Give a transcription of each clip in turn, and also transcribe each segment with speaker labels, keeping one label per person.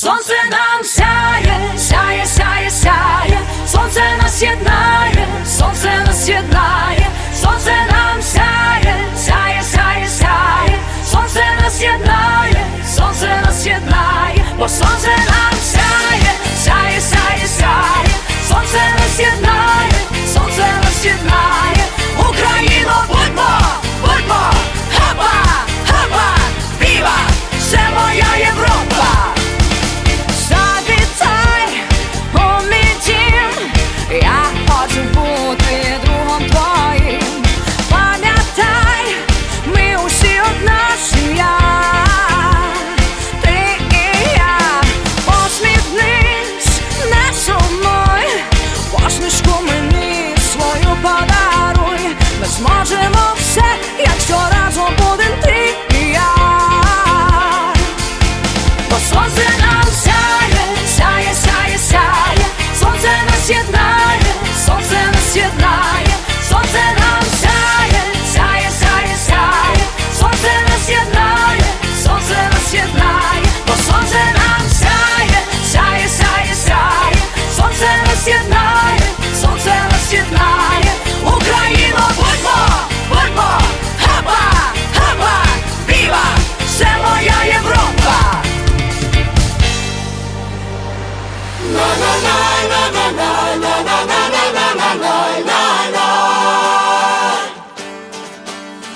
Speaker 1: Сонце нам сяє, сяє, сяє, сяє, сонце нас єднає, сонце нас єднає, сонце нам сяє, сяє, сяє, сяє, сонце нас єднає, сонце нас єднає, бо сонце. Квіточку мені свою подаруй, ми зможемо все, якщо разом будем ти і я. Бо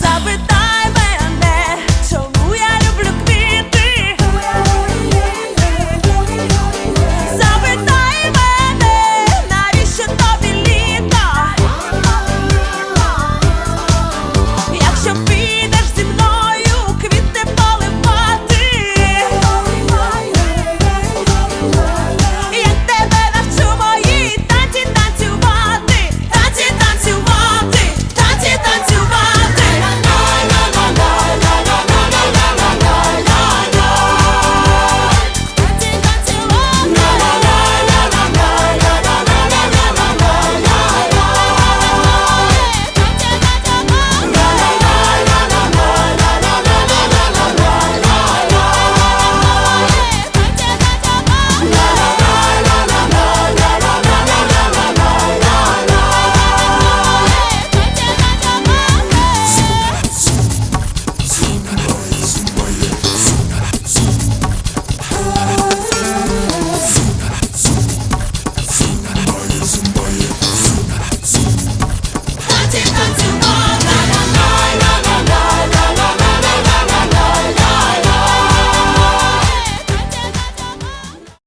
Speaker 2: Sabe tá